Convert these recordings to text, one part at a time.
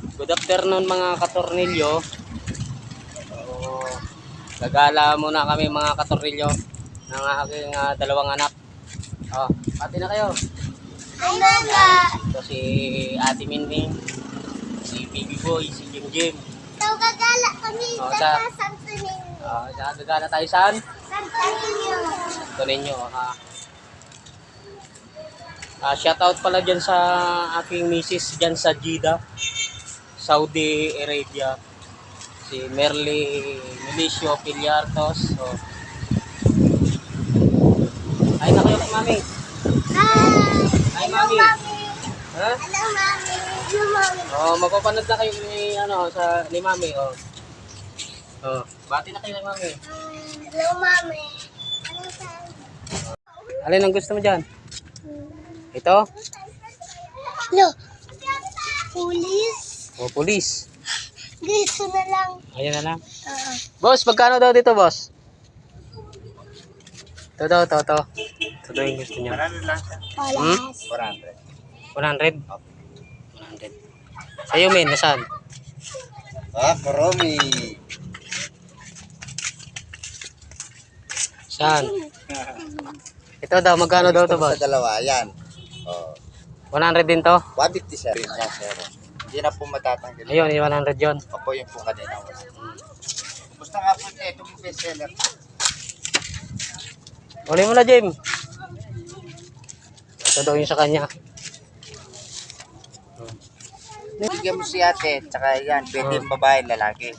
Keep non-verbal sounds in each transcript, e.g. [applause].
Good afternoon mga katornilyo. So, gagala muna kami mga katornilyo ng aking ah, dalawang anak. Oh, pati na kayo. Ay, Mama. Ito si Ate Minmin, si Baby Boy, si Jim Jim. So, gagala kami Oh, sa sa- Santo Niño. Sa gagala tayo saan? Santo Niño. Ito ninyo, ha. Ah, shout out pala dyan sa aking misis dyan sa Jeddah, Saudi Arabia. Si Merly Milicio Piliartos. So, ay na kayo kay mami. Hi. Hi, Hello, Mami. Ha? Hello, Mami. Hello, Mami. Oh, magpapanood na kayo ni ano sa ni mami, oh. Oh, bati na kayo kay mami. Hello, Mami. Alin ang gusto mo diyan? Ito? Hello. Police. O, police. Gusto na lang. Ayan na lang. Oo. Boss, magkano daw dito, boss? Ito daw, ito, ito. Ito daw yung gusto niya. Palas. 100? 100. Sa'yo, men, nasaan? Ah, Karomi. Saan? [laughs] Ito daw, magkano daw to, boss? Sa dalawa, yan. Oh, 100 din to? 150 sir. Yan, sir. Hindi na po matatanggal. Ayun, yung 100 yun. Opo, yung po kanina. Gusto nga po niya itong bestseller. Uli mo na, Jim. Ito daw yung sa kanya. Bigyan mo si ate, tsaka yan, pwede yung babae, lalaki.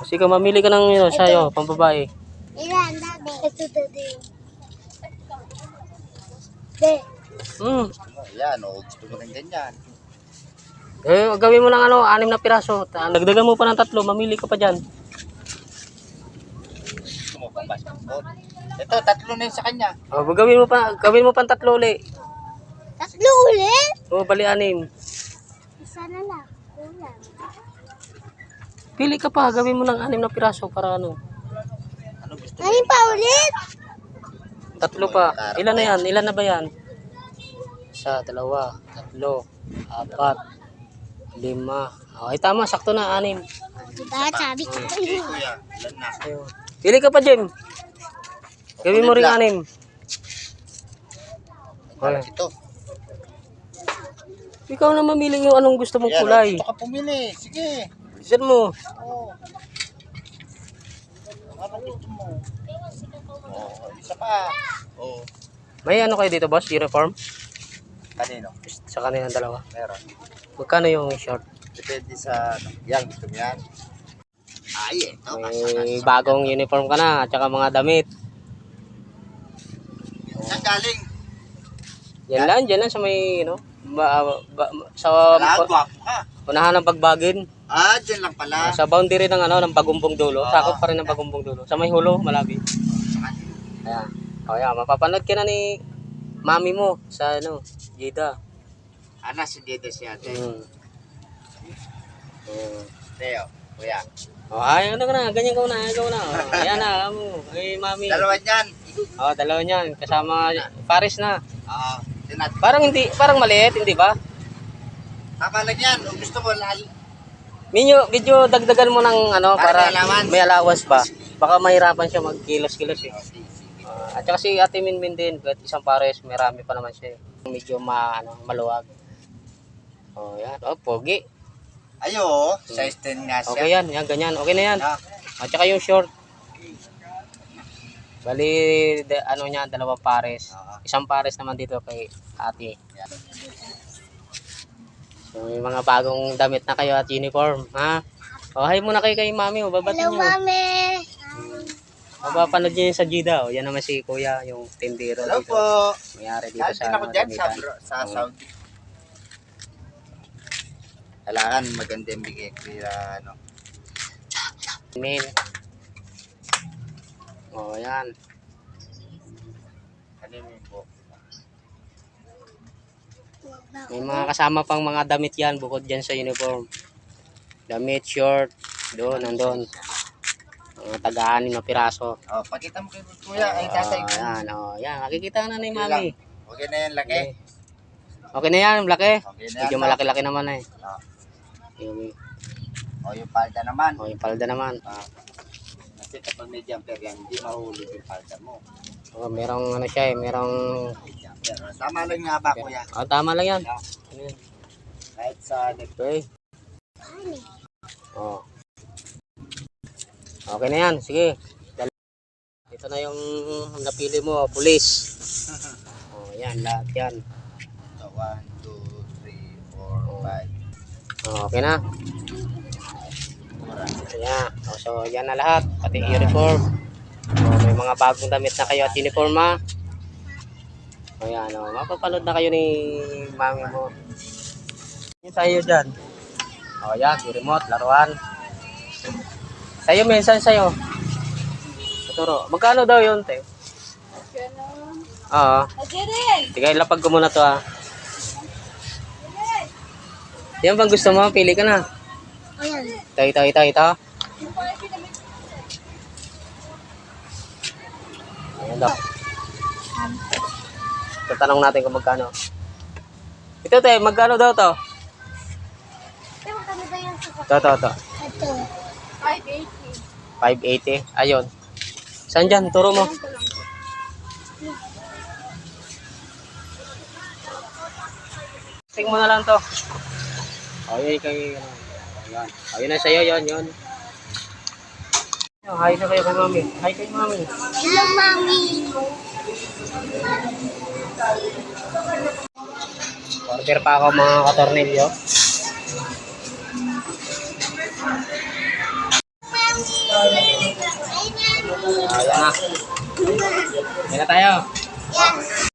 Kasi kung mamili ka ng yun, sa'yo, pambabae. Ilan, Daddy? Ito, Daddy. De. Hmm. Oh, yan, oh, gusto mo rin ganyan. Eh, gawin mo ng ano, anim na piraso. Dagdagan mo pa ng tatlo, mamili ka pa dyan. Ito, tatlo na yun sa kanya. O, gawin mo pa, gawin mo pa ng tatlo uli. Tatlo ulit? O, bali anim. Isa na lang. Kulang. Pili ka pa, gawin mo ng anim na piraso para ano. Ano gusto mo? Ayun pa ulit? Tatlo pa. Ilan na yan? Ilan na ba yan? Isa, dalawa, tatlo, apat, lima. Okay, tama. Sakto na, anim. Diba, sabi ko. Okay, kuya, ilan na? Ayun. Pili ka pa, Jem. Gawin mo rin anim. Parang ito. Ikaw na mamili yung anong gusto mong kulay. oh, gusto ka pumili. Sige. Bilisan mo. Oh. Ano gusto mo? Oh, isa pa. Oh, May ano kayo dito, boss? Uniform? kanino? Sa kanilang dalawa. Meron. Magkano yung short? Depende sa. Yan, gusto mo yan? Ay, ito. May bagong uniform ka na, at saka mga damit. Saan galing? Yan lang, dyan lang sa may, ano, ba, ba, sa Wala, gwapo ka. unahan ng bagbagin. Ah, dyan lang pala. Sa boundary ng ano, ng Bagumbong Dulo. Sakop pa rin ng Bagumbong Dulo. Sa may hulo, malabi. Ayan. O yan, mapapanood ka na ni mami mo sa ano, Jida. Ana, si Dede si ate. Hmm. Oh. Teo, kuya. Oh, ay, ano ka na, ganyan ka na, ikaw na. Oh, ayan na, alam mo. Ay, mami. Dalawa niyan. Oh, dalawa niyan. Kasama Paris na. Ah, tinat. Parang hindi, parang maliit, hindi ba? Tama lang yan. Kung gusto mo, lal. Medyo, medyo dagdagan mo ng ano, Para para, may allowance ba? Baka mahirapan siya magkilos-kilos eh. Ah, at saka si Ate Minmin din, kahit isang pares, marami pa naman siya. eh. Medyo ma, ano, maluwag. Oh, yan. Oh, pogi. Ayo, size 10 nga siya. Okay yan, yan, ganyan. Okay na yan. Ah, At saka yung short. Bali, de, ano niya, dalawang pares. Isang pares naman dito kay ate. Yan. So, may mga bagong damit na kayo at uniform, ha? O, hi muna kayo kay mami, o, babatin Hello, nyo. Mami. Mapapanood nyo yun sa Jida, o. Yan naman si kuya, yung tindero Hello dito. po. Mayari dito Dahil sa din ako dyan sa, sa Oo. Saudi. Kailangan maganda yung bigay kaya ano. Main. O, yan. Kanino yung po? May mga kasama pang mga damit yan bukod dyan sa uniform. Damit, short, doon, nandun. Mga taga-anim na piraso. Oh, pakita mo kay kuya, ay tatay Oh, ko. yan, oh, yan. Makikita na ni mami. Okay na yan, laki. Okay. Okay na yan, laki. Okay na yan. Medyo malaki-laki naman eh. Ah. Yung, O yung palda naman. oh, yung palda naman. Ah, kasi kapag may jumper yan, hindi mahulog yung palda mo. Oh, merong ano siya eh, merong... May jumper. Tama lang nga ba, kuya? Oh, tama lang yan. Yeah. Ano yan? Kahit sa Okay. Oh. Okay na yan. Sige. Dal- Ito na yung napili mo, pulis. [laughs] Oh, yan, lahat yan. So, 1, 2, 3, 4, 5. Oh, okay na. Oh, so, yan na lahat. Pati uniform. Oh, may mga bagong damit na kayo at uniform ha. O yan, oh, mapapanood na kayo ni mami mo. Yung sa'yo dyan. O yan, yung remote, laruan. Sa'yo, minsan sa'yo. Turo. Magkano daw yun, te? Oo. Sige, lapag ko muna to ha. Yan bang gusto mo? Pili ka na. O yan. Ito, ito, ito, ito. Ayan daw. Tatanong natin kung magkano. Ito, te, magkano daw to? Ito, ito, ito. Ito. 580. Ayun. Saan dyan? Turo mo. Tingnan mo na lang to. O, yun kay... Ayan. O, yun na sa'yo, yun, yun. Hi na kayo kay mami. Hi kay mami. Hello, Mami. Order pa ako mga katornilyo. Ayan na. Ayan na tayo. Yes.